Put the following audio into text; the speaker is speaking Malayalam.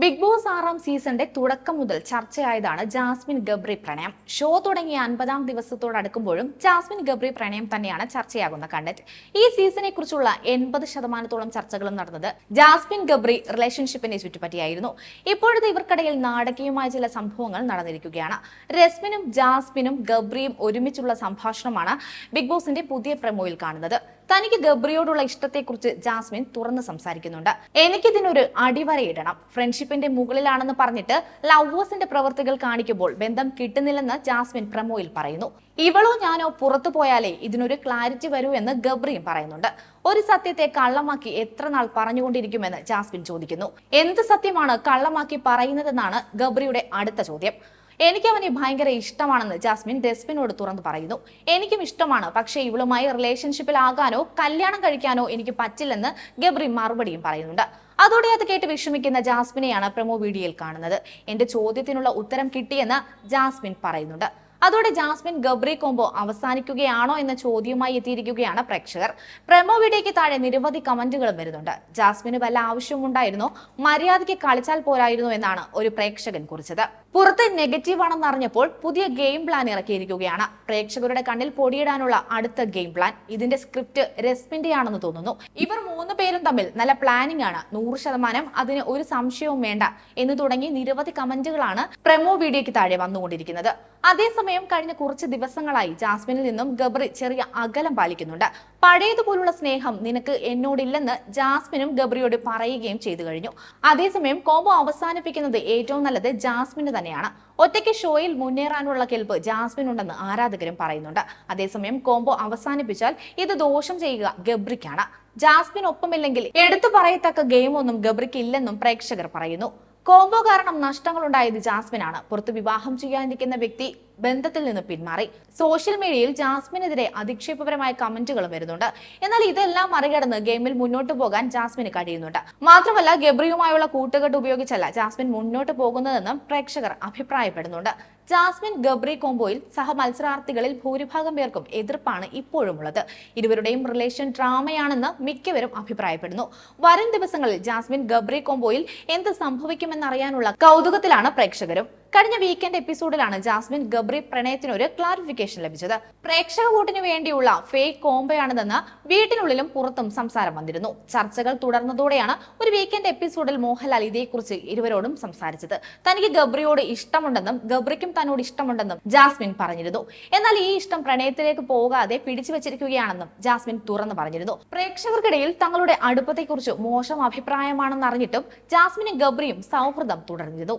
ബിഗ് ബോസ് ആറാം സീസണിന്റെ തുടക്കം മുതൽ ചർച്ചയായതാണ് ജാസ്മിൻ ഗബ്രി പ്രണയം. ഷോ തുടങ്ങിയ അൻപതാം ദിവസത്തോടടുക്കുമ്പോഴും ജാസ്മിൻ ഗബ്രി പ്രണയം തന്നെയാണ് ചർച്ചയാകുന്ന കണ്ടന്റ് ഈ സീസണെ കുറിച്ചുള്ള എൺപത് ശതമാനത്തോളം ചർച്ചകളും നടന്നത് ജാസ്മിൻ ഗബ്രി റിലേഷൻഷിപ്പിനെ ചുറ്റിപ്പറ്റിയായിരുന്നു. ഇപ്പോഴത്തെ ഇവർക്കിടയിൽ നാടകീയമായ ചില സംഭവങ്ങൾ നടന്നിരിക്കുകയാണ്. രസ്മിനും ജാസ്മിനും ഗബ്രിയും ഒരുമിച്ചുള്ള സംഭാഷണമാണ് ബിഗ് ബോസിന്റെ പുതിയ പ്രമോയിൽ കാണുന്നത്. തനിക്ക് ഗബ്രിയോടുള്ള ഇഷ്ടത്തെക്കുറിച്ച് ജാസ്മിൻ തുറന്ന് സംസാരിക്കുന്നുണ്ട്. എനിക്കിതിനൊരു അടിവരയിടണം ഫ്രണ്ട്ഷിപ്പിന്റെ മുകളിലാണെന്ന് പറഞ്ഞിട്ട് ലവേഴ്സിന്റെ പ്രവൃത്തികൾ കാണിക്കുമ്പോൾ ബന്ധം കിട്ടുന്നില്ലെന്ന് ജാസ്മിൻ പ്രമോയിൽ പറയുന്നു. ഇവളോ ഞാനോ പുറത്തു പോയാലേ ഇതിനൊരു ക്ലാരിറ്റി വരൂ എന്ന് ഗബ്രിയും പറയുന്നുണ്ട്. ഒരു സത്യത്തെ കള്ളമാക്കി എത്ര നാൾ പറഞ്ഞുകൊണ്ടിരിക്കുമെന്ന് ജാസ്മിൻ ചോദിക്കുന്നു. എന്ത് സത്യമാണ് കള്ളമാക്കി പറയുന്നതെന്നാണ് ഗബ്രിയുടെ അടുത്ത ചോദ്യം. എനിക്ക് അവനെ ഭയങ്കര ഇഷ്ടമാണെന്ന് ജാസ്മിൻ ഡെസ്മിനോട് തുറന്നു പറയുന്നു. എനിക്കും ഇഷ്ടമാണ്. പക്ഷേ ഇവളുമായി റിലേഷൻഷിപ്പിലാകാനോ കല്യാണം കഴിക്കാനോ എനിക്ക് പറ്റില്ലെന്ന് ഗബ്രി മറുപടിയും പറയുന്നുണ്ട്. അതോടെ അത് കേട്ട് വിഷമിക്കുന്ന ജാസ്മിനെയാണ് പ്രമോ വീഡിയോയിൽ കാണുന്നത്. എന്റെ ചോദ്യത്തിനുള്ള ഉത്തരം കിട്ടിയെന്ന് ജാസ്മിൻ പറയുന്നുണ്ട്. അതോടെ ജാസ്മിൻ ഗബ്രി കോംബോ അവസാനിക്കുകയാണോ എന്ന ചോദ്യവുമായി എത്തിയിരിക്കുകയാണ് പ്രേക്ഷകർ. പ്രമോ വീഡിയോയ്ക്ക് താഴെ നിരവധി കമന്റുകളും വരുന്നുണ്ട്. ജാസ്മിന് വല്ല ആവശ്യമുണ്ടായിരുന്നോ? മര്യാദയ്ക്ക് കളിച്ചാൽ പോരായിരുന്നു എന്നാണ് ഒരു പ്രേക്ഷകൻ കുറിച്ചത്. പുറത്ത് നെഗറ്റീവ് ആണെന്ന് അറിഞ്ഞപ്പോൾ പുതിയ ഗെയിം പ്ലാൻ ഇറക്കിയിരിക്കുകയാണ്. പ്രേക്ഷകരുടെ കണ്ണിൽ പൊടിയിടാനുള്ള അടുത്ത ഗെയിം പ്ലാൻ. ഇതിന്റെ സ്ക്രിപ്റ്റ് രസ്മിന്റെ ആണെന്ന് തോന്നുന്നു. ഇവർ മൂന്ന് പേരും തമ്മിൽ നല്ല പ്ലാനിംഗ് ആണ്. നൂറ് ശതമാനം അതിന് ഒരു സംശയവും വേണ്ട എന്ന് തുടങ്ങി നിരവധി കമന്റുകളാണ് പ്രമോ വീഡിയോയ്ക്ക് താഴെ വന്നുകൊണ്ടിരിക്കുന്നത്. അതേസമയം കഴിഞ്ഞ കുറച്ച് ദിവസങ്ങളായി ജാസ്മിനിൽ നിന്നും ഗബ്രി ചെറിയ അകലം പാലിക്കുന്നുണ്ട്. പഴയതുപോലുള്ള സ്നേഹം നിനക്ക് എന്നോടില്ലെന്ന് ജാസ്മിനും ഗബ്രിയോട് പറയുകയും ചെയ്തു കഴിഞ്ഞു. അതേസമയം കോംബോ അവസാനിപ്പിക്കുന്നത് ഏറ്റവും നല്ലത് ജാസ്മിന് തന്നെയാണ്. ഒറ്റയ്ക്ക് ഷോയിൽ മുന്നേറാനുള്ള കെൽപ്പ് ജാസ്മിൻ ഉണ്ടെന്ന് ആരാധകരും പറയുന്നുണ്ട്. അതേസമയം കോംബോ അവസാനിപ്പിച്ചാൽ ഇത് ദോഷം ചെയ്യുക ഗബ്രിക്കാണ്. ജാസ്മിൻ ഒപ്പമില്ലെങ്കിൽ എടുത്തു പറയത്തക്ക ഗെയിമൊന്നും ഗബ്രിക്ക് ഇല്ലെന്നും പ്രേക്ഷകർ പറയുന്നു. കോംബോ കാരണം നഷ്ടങ്ങളുണ്ടായത് ജാസ്മിനാണ്. പുറത്ത് വിവാഹം ചെയ്യാനിരിക്കുന്ന വ്യക്തി ബന്ധത്തിൽ നിന്ന് പിന്മാറി. സോഷ്യൽ മീഡിയയിൽ ജാസ്മിനെതിരെ അധിക്ഷേപപരമായ കമന്റുകളും വരുന്നുണ്ട്. എന്നാൽ ഇതെല്ലാം മറികടന്ന് ഗെയിമിൽ മുന്നോട്ട് പോകാൻ ജാസ്മിന് കഴിയുന്നുണ്ട്. മാത്രമല്ല ഗബ്രിയുമായുള്ള കൂട്ടുകെട്ട് ഉപയോഗിച്ചല്ല ജാസ്മിൻ മുന്നോട്ട് പോകുന്നതെന്നും പ്രേക്ഷകർ അഭിപ്രായപ്പെടുന്നുണ്ട്. ജാസ്മിൻ ഗബ്രി കോംബോയിൽ സഹ മത്സരാർത്ഥികളിൽ ഭൂരിഭാഗം പേർക്കും എതിർപ്പാണ് ഇപ്പോഴുമുള്ളത്. ഇരുവരുടെയും റിലേഷൻ ഡ്രാമയാണെന്ന് മിക്കവരും അഭിപ്രായപ്പെടുന്നു. വരും ദിവസങ്ങളിൽ ജാസ്മിൻ ഗബ്രി കോംബോയിൽ എന്ത് സംഭവിക്കുമെന്നറിയാനുള്ള കൗതുകത്തിലാണ് പ്രേക്ഷകരും. കഴിഞ്ഞ വീക്കെൻഡ് എപ്പിസോഡിലാണ് ജാസ്മിൻ ഗബ്രി പ്രണയത്തിന് ഒരു ക്ലാരിഫിക്കേഷൻ ലഭിച്ചത്. പ്രേക്ഷക വോട്ടിന് വേണ്ടിയുള്ള ഫേക്ക് കോംബയാണിതെന്ന് വീട്ടിനുള്ളിലും പുറത്തും സംസാരം വന്നിരുന്നു. ചർച്ചകൾ തുടർന്നതോടെയാണ് ഒരു വീക്കെൻഡ് എപ്പിസോഡിൽ മോഹൻലാൽ ഇതേക്കുറിച്ച് ഇരുവരോടും സംസാരിച്ചത്. തനിക്ക് ഗബ്രിയോട് ഇഷ്ടമുണ്ടെന്നും ഗബ്രിക്കും തന്നോട് ഇഷ്ടമുണ്ടെന്നും ജാസ്മിൻ പറഞ്ഞിരുന്നു. എന്നാൽ ഈ ഇഷ്ടം പ്രണയത്തിലേക്ക് പോകാതെ പിടിച്ചു വെച്ചിരിക്കുകയാണെന്നും ജാസ്മിൻ തുറന്നു പറഞ്ഞിരുന്നു. പ്രേക്ഷകർക്കിടയിൽ തങ്ങളുടെ അടുപ്പത്തെക്കുറിച്ച് മോശം അഭിപ്രായമാണെന്ന് അറിഞ്ഞിട്ടും ജാസ്മിനും ഗബ്രിയും സൗഹൃദം തുടർന്നിരുന്നു.